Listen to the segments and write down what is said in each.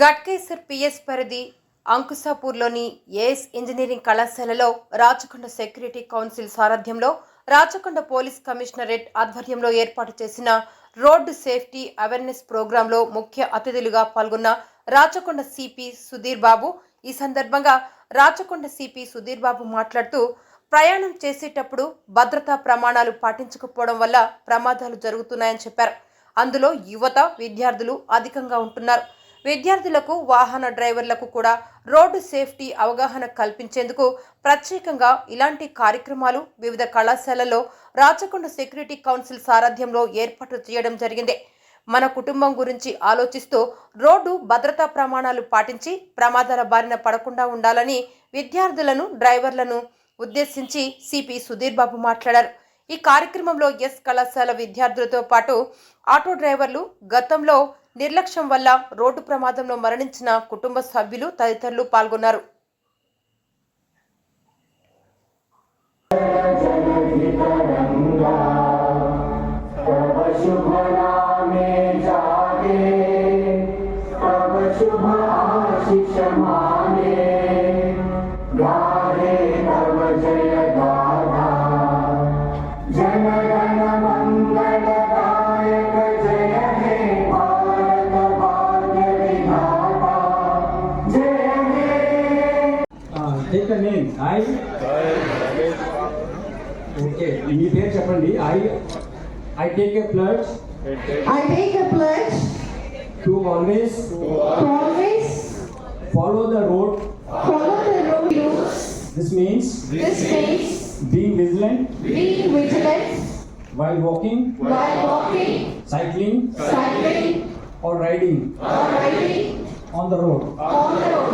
Ghatkesar PS పరిధి అంకుసాపూర్లోని AS engineering కళాశాలలో రాచకొండ సెక్యూరిటీ కౌన్సిల్ సారథ్యంలో రాచకొండ పోలీస్ కమిషనరేట్ ఆధ్వర్యంలో ఏర్పాటు చేసిన రోడ్డు సేఫ్టీ అవేర్నెస్ ప్రోగ్రాంలో ముఖ్య అతిథులుగా పాల్గొన్న రాచకొండ సిపి సుధీర్ బాబు ఈ సందర్భంగా రాచకొండ సిపి సుధీర్ బాబు మాట్లాడుతూ ప్రయాణం చేసేటప్పుడు భద్రతా ప్రమాణాలు పాటించకపోవడం వల్ల ప్రమాదాలు జరుగుతున్నాయని చెప్పారు. అందులో యువత విద్యార్థులు అధికంగా ఉంటున్నారు. విద్యార్థులకు వాహన డ్రైవర్లకు కూడా రోడ్డు సేఫ్టీ అవగాహన కల్పించేందుకు ప్రత్యేకంగా ఇలాంటి కార్యక్రమాలు వివిధ కళాశాలల్లో రాచకొండ సెక్యూరిటీ కౌన్సిల్ సారథ్యంలో ఏర్పాటు చేయడం జరిగింది. మన కుటుంబం గురించి ఆలోచిస్తూ రోడ్డు భద్రతా ప్రమాణాలు పాటించి ప్రమాదాల బారిన పడకుండా ఉండాలని విద్యార్థులను డ్రైవర్లను ఉద్దేశించి సిపి సుధీర్ బాబు మాట్లాడారు. ఈ కార్యక్రమంలో ఎస్ కళాశాల విద్యార్థులతో పాటు ఆటో డ్రైవర్లు గతంలో నిర్లక్ష్యం వల్ల రోడ్డు ప్రమాదంలో మరణించిన కుటుంబ సభ్యులు తదితరులు పాల్గొన్నారు. take the name. I. Okay మీ పేరు చెప్పండి I I take a pledge I take a pledge to always to always follow the road follow the road rules. This means This means being vigilant being vigilant while walking while walking, cycling cycling, or riding or riding on the road on the road.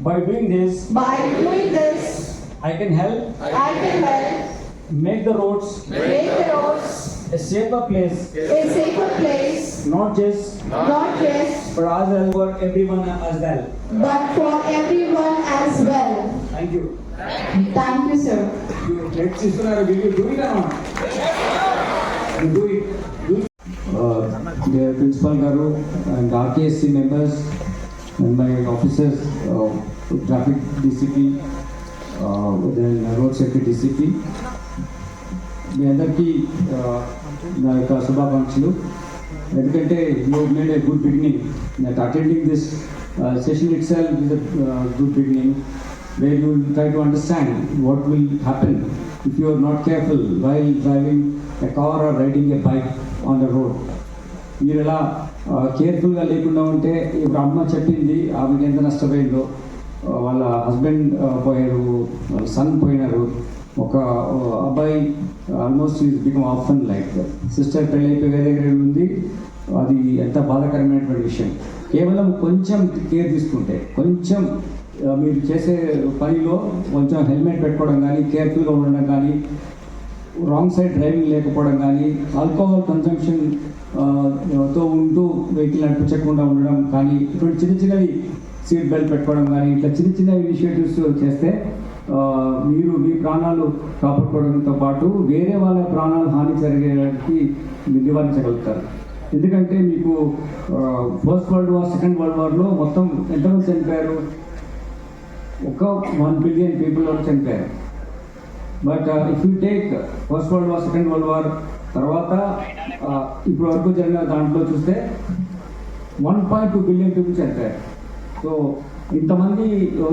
By doing this, by doing this, I can help. I can help make the roads, make the roads a safer place, a safer place, not just, not just for us and for everyone as well, but for everyone as well. Thank you. Thank you, sir. You let's will you do it or not? You do it. Do it. Uh, dear Principal Garu and RKSC members, and my officers, uh, traffic DCP, uh, then road safety DCP. మీ అందరికీ నా యొక్క శుభాకాంక్షలు ఎందుకంటే you made a good beginning that attending this session itself is good beginning where you will try to understand what will happen if you are not careful while driving a car or riding a bike on the road. మీరు ఎలా కేర్ఫుల్గా లేకుండా ఉంటే ఇప్పుడు అమ్మ చెప్పింది ఆమెకి ఎంత నష్టపోయిందో. వాళ్ళ హస్బెండ్ పోయారు వాళ్ళ సన్ పోయినారు. ఒక అబ్బాయి almost is become orphan like sister పెళ్ళి అయిపోయి వేరే దగ్గర ఉంది. అది ఎంత బాధాకరమైనటువంటి విషయం. కేవలం కొంచెం కేర్ తీసుకుంటే కొంచెం మీరు చేసే పనిలో కొంచెం హెల్మెట్ పెట్టుకోవడం కానీ కేర్ఫుల్గా ఉండడం కానీ రాంగ్ సైడ్ డ్రైవింగ్ లేకపోవడం కానీ ఆల్కహాల్ కన్సంప్షన్ తో ఉంటూ వెహికల్ నడిపించకుండా ఉండడం కానీ ఇటువంటి చిన్న చిన్నవి సీట్ బెల్ట్ పెట్టుకోవడం కానీ ఇట్లా చిన్న చిన్న ఇనిషియేటివ్స్ చేస్తే మీరు మీ ప్రాణాలు కాపాడుకోవడంతో పాటు వేరే వాళ్ళ ప్రాణాలు హాని జరిగేదానికి నివారించగలుగుతారు. ఎందుకంటే మీకు first world war second world వార్లో మొత్తం ఎంతమంది చనిపోయారు? ఒక వన్ బిలియన్ పీపుల్ వరకు చనిపోయారు. But if you take first world war second world war తర్వాత ఇప్పుడు వరకు జరిగిన దాంట్లో చూస్తే one point two billion peoples చనిపోయారు. సో ఇంతమంది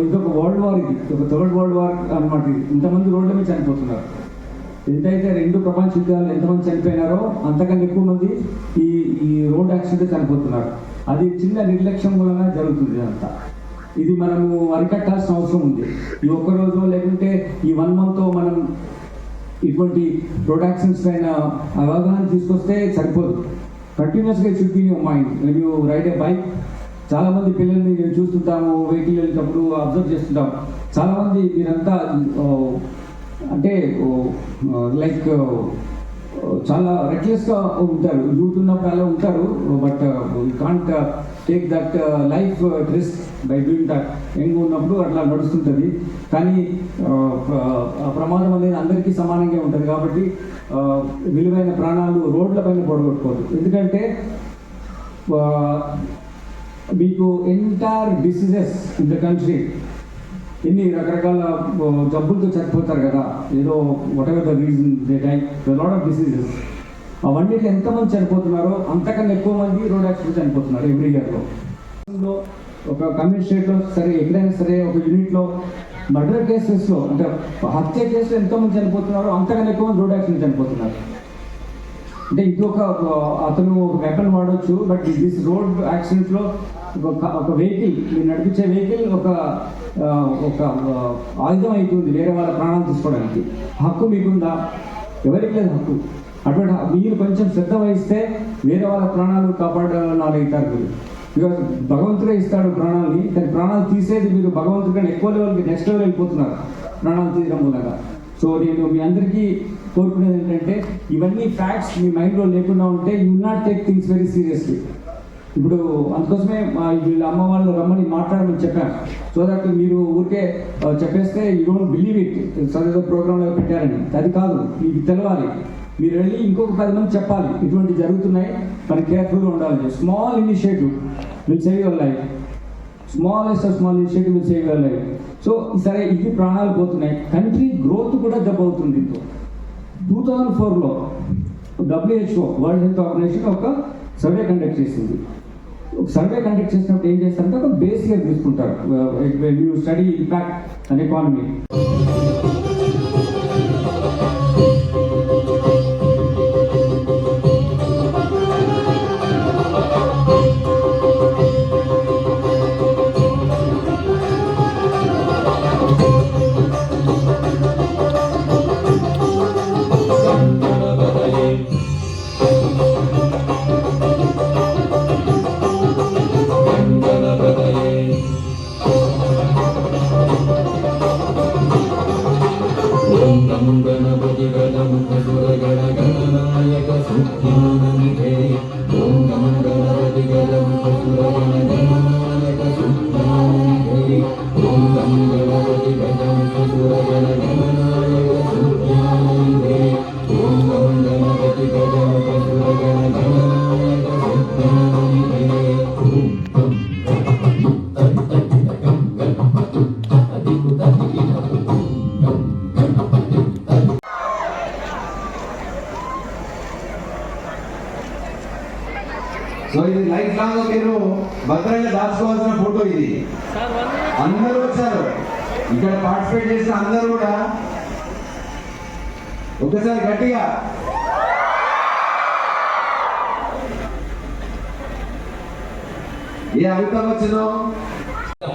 ఇదొక వరల్డ్ వార్ ఇది. ఒక థర్డ్ వరల్డ్ వార్ అనమాట ఇది. ఇంతమంది రోడ్ల మీద చనిపోతున్నారు. ఎంతైతే రెండు ప్రపంచ యుద్ధాలు ఎంతమంది చనిపోయినారో అంతకన్నా ఎక్కువ మంది ఈ ఈ రోడ్ యాక్సిడెంట్ చనిపోతున్నారు. అది చిన్న నిర్లక్ష్యం వలన జరుగుతుంది అంతా ఇది మనము అరికట్టాల్సిన అవసరం ఉంది. ఈ ఒక్కరోజు లేకుంటే ఈ వన్ మంత్ మనం ఇటువంటి ప్రొడక్షన్స్ పైన అవగాహన తీసుకొస్తే సరిపోదు. కంటిన్యూస్గా should be your mind when you ride a bike చాలామంది పిల్లల్ని మేము చూస్తుంటాము వెహికల్ వెళ్ళేటప్పుడు అబ్జర్వ్ చేస్తుంటాం చాలామంది మీరంతా అంటే లైక్ చాలా రెక్లెస్గా ఉంటారు. యూత్ ఉంటారు. But can't take that life risk by doing that young ఉన్నప్పుడు అట్లా నడుస్తుంటుంది. కానీ uh, ప్రమాదం అనేది అందరికీ సమానంగా ఉంటుంది కాబట్టి విలువైన ప్రాణాలు రోడ్ల పైన పొడగొట్టుకోవద్దు. ఎందుకంటే మీకు entire diseases in the country ఎన్ని రకరకాల జబ్బులతో చనిపోతారు కదా. ఏదో whatever the reason they die lot of diseases అవన్నీ ఎంతమంది చనిపోతున్నారో అంతకన్నా ఎక్కువ మంది రోడ్ యాక్సిడెంట్ చనిపోతున్నారు ఎవ్రీ ఇయర్లో ఒక కమ్యూనిస్టేట్లో సరే ఎక్కడైనా సరే ఒక యూనిట్లో మర్డర్ కేసెస్లో అంటే హత్య కేసులు ఎంతోమంది చనిపోతున్నారో అంతకన్నా ఎక్కువ మంది రోడ్ యాక్సిడెంట్ చనిపోతున్నారు. అంటే ఇంకొక అతను ఒక వెపన్ వాడొచ్చు బట్ దిస్ రోడ్ యాక్సిడెంట్లో ఒక వెహికల్ మీరు నడిపించే వెహికల్ ఒక ఒక ఆయుధం అవుతుంది వేరే వాళ్ళ ప్రాణాలు తీసుకోవడానికి. హక్కు మీకుందా? ఎవరికి లేదు హక్కు. అటువంటి మీరు కొంచెం శ్రద్ధ వహిస్తే వేరే వాళ్ళ ప్రాణాలు కాపాడాలని మీరు. బికాజ్ భగవంతుడే ఇస్తాడు ప్రాణాలని కానీ ప్రాణాలు తీసేది మీరు భగవంతుడి కంటే ఎక్కువ లెవెల్కి నెక్స్ట్ లెవెల్ వెళ్ళిపోతున్నారు ప్రాణాలు తీయడం మూలంగా. సో నేను మీ అందరికీ కోరుకునేది ఏంటంటే ఇవన్నీ ఫ్యాక్ట్స్ మీ మైండ్లో లేకుండా ఉంటే you not take things very seriously ఇప్పుడు అందుకోసమే మా వీళ్ళ అమ్మ వాళ్ళు రమ్మని మాట్లాడమని చెప్పాను. సో దట్ మీరు ఊరికే చెప్పేస్తే యూ డోంట్ బిలీవ్ ఇట్ చదివే ప్రోగ్రాంలో పెట్టారని. అది కాదు మీకు తెలవాలి. మీరు వెళ్ళి ఇంకొక పది మంది చెప్పాలి. ఇటువంటి జరుగుతున్నాయి. మరి కేర్ఫుల్గా ఉండాలి. Small initiative will save your life smallest small initiative will save your life so సరే ఇది ప్రాణాలు పోతున్నాయి. కంట్రీ గ్రోత్ కూడా దెబ్బ అవుతుంది టూ థౌజండ్ ఫోర్లో డబ్ల్యూహెచ్ఓ వరల్డ్ హెల్త్ ఆర్గనైజేషన్ ఒక సర్వే కండక్ట్ చేసింది. ఒక సర్వే కండక్ట్ చేసినప్పుడు ఏం చేస్తారంటే ఒక బేసిక్గా తీసుకుంటారు. You study impact and economy so ಇದು ಲೈಫ್ ಲಾಂಗ್ ಇರೋ ಭದ್ರಯ್ಯ ದಾಸೋಹನ ಫೋಟೋ ಇದೆ అందరూ వచ్చారు. ఇక్కడ పార్టిసిపేట్ చేసిన అందరూ కూడా ఒకసారి గట్టిగా. ఏ అభిప్రాయం వచ్చిందో?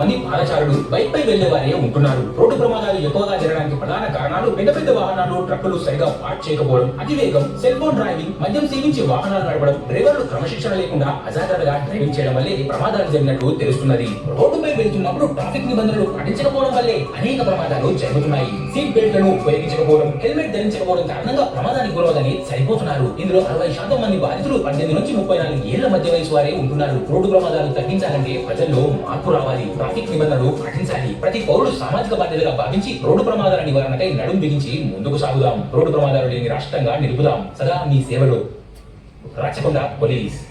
మంది పాదచారులు బైక్ పై వెళ్ళే వారే ఉంటున్నారు. రోడ్డు ప్రమాదాలు ఎక్కువగా జరగడానికి ప్రధాన వాహనాలు పెద్ద పెద్ద వాహనాలు ట్రక్కులు సరిగా పార్క్ చేయకపోవడం అతివేగం సెల్ ఫోన్ డ్రైవింగ్ మద్యం సేవించి వాహనాలు నడపడం డ్రైవర్లు క్రమశిక్షణ లేకుండా అజాగ్రత్తగా డ్రైవింగ్ చేయడం వల్లే ప్రమాదాలు జరిగినట్లు తెలుస్తున్నది. రోడ్డుపై వెళ్తున్నప్పుడు ట్రాఫిక్ నిబంధనలు పాటించకపోవడం వల్లే అనేక ప్రమాదాలు జరుగుతున్నాయి. సీట్ బెల్ట్లను ఉపయోగించకపోవడం హెల్మెట్ ధరించకపోవడం కారణంగా ప్రమాదానికి గురవదని సరిపోతున్నారు. ఇందులో అరవై శాతం మంది బాధితులు పద్దెనిమిది నుంచి ముప్పై నాలుగు ఏళ్ళ మధ్య వయసు వారే ఉంటున్నారు. రోడ్డు ప్రమాదాలు తగ్గించాలంటే ప్రజల్లో మార్పు రావాలి. ట్రాఫిక్ నిబంధనలు పాటించాలి. ప్రతి పౌరుడు సామాజిక బాధ్యతగా భావించి రోడ్డు ప్రమాదాల నివారణకై నడుం బిగించి ముందుకు సాగుదాం. రోడ్డు ప్రమాదాలు లేని రాష్ట్రంగా నిలుపుదాం. సదా మీ సేవలో. రాచకొండ పోలీస్.